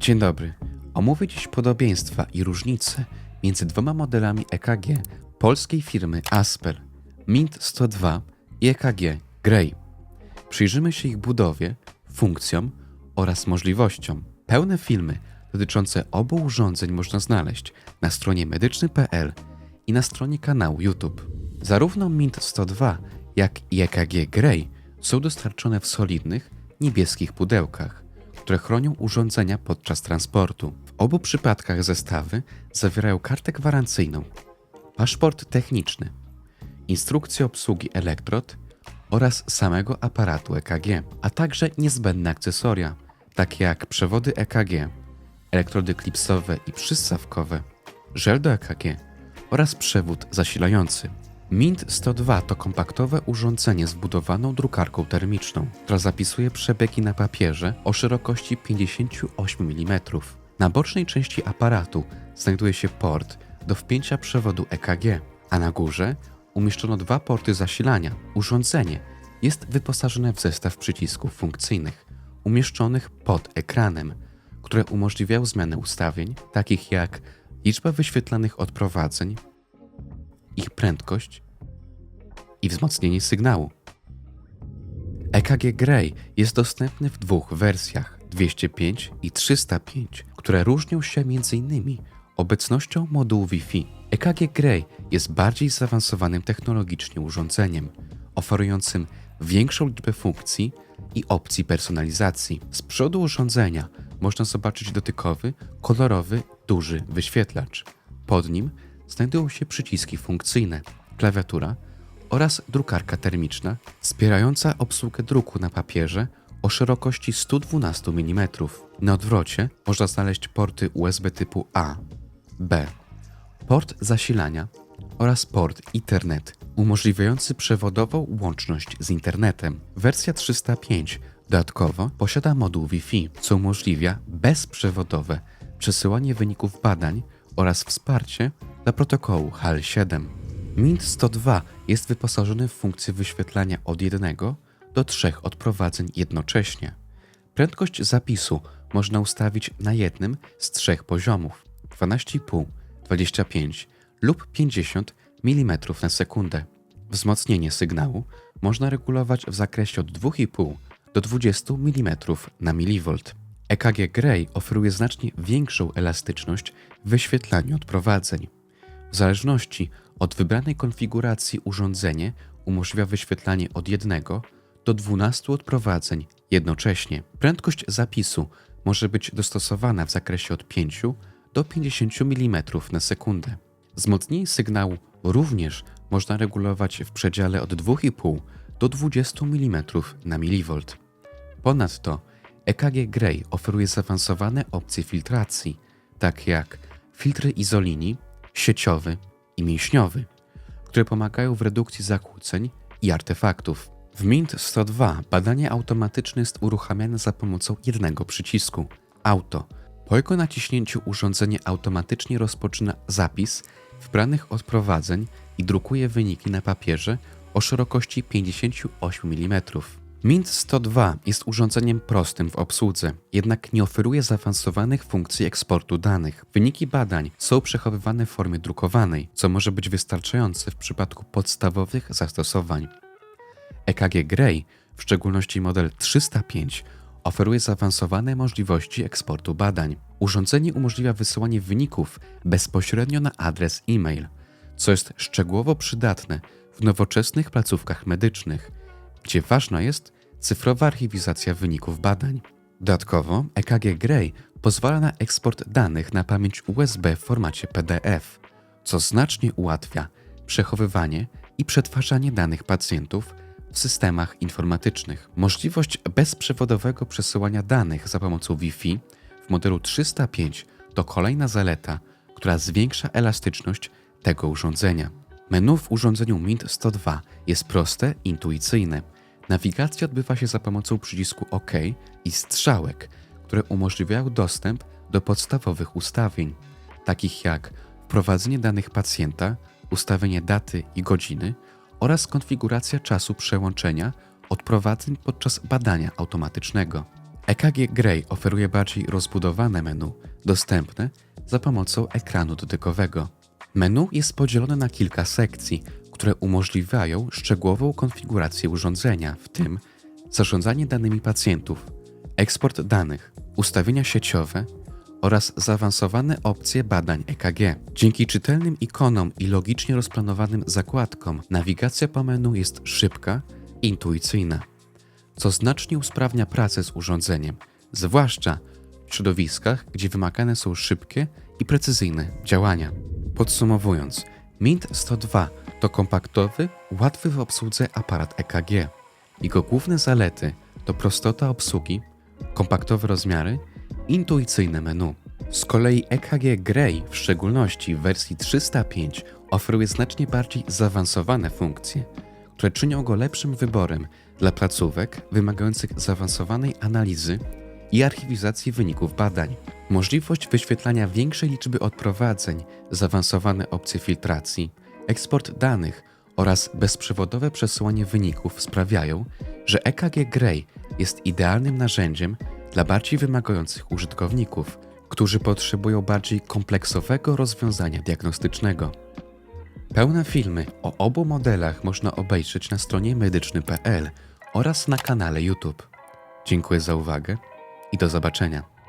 Dzień dobry. Omówię dziś podobieństwa i różnice między dwoma modelami EKG polskiej firmy Asper Mint 102 i EKG Grey. Przyjrzymy się ich budowie, funkcjom oraz możliwościom. Pełne filmy dotyczące obu urządzeń można znaleźć na stronie medyczny.pl i na stronie kanału YouTube. Zarówno Mint 102, jak i EKG Grey są dostarczone w solidnych, niebieskich pudełkach, które chronią urządzenia podczas transportu. W obu przypadkach zestawy zawierają kartę gwarancyjną, paszport techniczny, instrukcję obsługi elektrod oraz samego aparatu EKG, a także niezbędne akcesoria, takie jak przewody EKG, elektrody klipsowe i przyssawkowe, żel do EKG oraz przewód zasilający. Mint 102 to kompaktowe urządzenie z wbudowaną drukarką termiczną, która zapisuje przebiegi na papierze o szerokości 58 mm. Na bocznej części aparatu znajduje się port do wpięcia przewodu EKG, a na górze umieszczono dwa porty zasilania. Urządzenie jest wyposażone w zestaw przycisków funkcyjnych umieszczonych pod ekranem, które umożliwiają zmianę ustawień, takich jak liczba wyświetlanych odprowadzeń, ich prędkość i wzmocnienie sygnału. EKG Grey jest dostępny w dwóch wersjach 205 i 305, które różnią się m.in. obecnością modułu Wi-Fi. EKG Grey jest bardziej zaawansowanym technologicznie urządzeniem, oferującym większą liczbę funkcji i opcji personalizacji. Z przodu urządzenia można zobaczyć dotykowy, kolorowy, duży wyświetlacz. Pod nim znajdują się przyciski funkcyjne, klawiatura oraz drukarka termiczna wspierająca obsługę druku na papierze o szerokości 112 mm. Na odwrocie można znaleźć porty USB typu A, B, port zasilania oraz port Ethernet umożliwiający przewodową łączność z internetem. Wersja 305 dodatkowo posiada moduł Wi-Fi, co umożliwia bezprzewodowe przesyłanie wyników badań oraz wsparcie dla protokołu HAL7. Mint 102 jest wyposażony w funkcję wyświetlania od jednego do trzech odprowadzeń jednocześnie. Prędkość zapisu można ustawić na jednym z trzech poziomów 12,5, 25 lub 50 mm na sekundę. Wzmocnienie sygnału można regulować w zakresie od 2,5 do 20 mm na milivolt. EKG Grey oferuje znacznie większą elastyczność w wyświetlaniu odprowadzeń. W zależności od wybranej konfiguracji urządzenie umożliwia wyświetlanie od 1 do 12 odprowadzeń jednocześnie. Prędkość zapisu może być dostosowana w zakresie od 5 do 50 mm na sekundę. Wzmocnienie sygnału również można regulować w przedziale od 2,5 do 20 mm na milivolt. Ponadto EKG Grey oferuje zaawansowane opcje filtracji, takie jak filtry izolinii, sieciowy i mięśniowy, które pomagają w redukcji zakłóceń i artefaktów. W Mint 102 badanie automatyczne jest uruchamiane za pomocą jednego przycisku Auto. Po jego naciśnięciu urządzenie automatycznie rozpoczyna zapis wybranych odprowadzeń i drukuje wyniki na papierze o szerokości 58 mm. Mint 102 jest urządzeniem prostym w obsłudze, jednak nie oferuje zaawansowanych funkcji eksportu danych. Wyniki badań są przechowywane w formie drukowanej, co może być wystarczające w przypadku podstawowych zastosowań. EKG Grey, w szczególności model 305, oferuje zaawansowane możliwości eksportu badań. Urządzenie umożliwia wysyłanie wyników bezpośrednio na adres e-mail, co jest szczegółowo przydatne w nowoczesnych placówkach medycznych, gdzie ważna jest cyfrowa archiwizacja wyników badań. Dodatkowo EKG Grey pozwala na eksport danych na pamięć USB w formacie PDF, co znacznie ułatwia przechowywanie i przetwarzanie danych pacjentów w systemach informatycznych. Możliwość bezprzewodowego przesyłania danych za pomocą Wi-Fi w modelu 305 to kolejna zaleta, która zwiększa elastyczność tego urządzenia. Menu w urządzeniu Mint 102 jest proste, intuicyjne. Nawigacja odbywa się za pomocą przycisku OK i strzałek, które umożliwiają dostęp do podstawowych ustawień, takich jak wprowadzenie danych pacjenta, ustawienie daty i godziny oraz konfiguracja czasu przełączenia odprowadzeń podczas badania automatycznego. EKG Grey oferuje bardziej rozbudowane menu, dostępne za pomocą ekranu dotykowego. Menu jest podzielone na kilka sekcji, które umożliwiają szczegółową konfigurację urządzenia, w tym zarządzanie danymi pacjentów, eksport danych, ustawienia sieciowe oraz zaawansowane opcje badań EKG. Dzięki czytelnym ikonom i logicznie rozplanowanym zakładkom nawigacja po menu jest szybka i intuicyjna, co znacznie usprawnia pracę z urządzeniem, zwłaszcza w środowiskach, gdzie wymagane są szybkie i precyzyjne działania. Podsumowując, Mint 102 to kompaktowy, łatwy w obsłudze aparat EKG. Jego główne zalety to prostota obsługi, kompaktowe rozmiary, intuicyjne menu. Z kolei EKG Grey, w szczególności w wersji 305, oferuje znacznie bardziej zaawansowane funkcje, które czynią go lepszym wyborem dla placówek wymagających zaawansowanej analizy i archiwizacji wyników badań. Możliwość wyświetlania większej liczby odprowadzeń, zaawansowane opcje filtracji, eksport danych oraz bezprzewodowe przesyłanie wyników sprawiają, że EKG Grey jest idealnym narzędziem dla bardziej wymagających użytkowników, którzy potrzebują bardziej kompleksowego rozwiązania diagnostycznego. Pełne filmy o obu modelach można obejrzeć na stronie medyczny.pl oraz na kanale YouTube. Dziękuję za uwagę i do zobaczenia.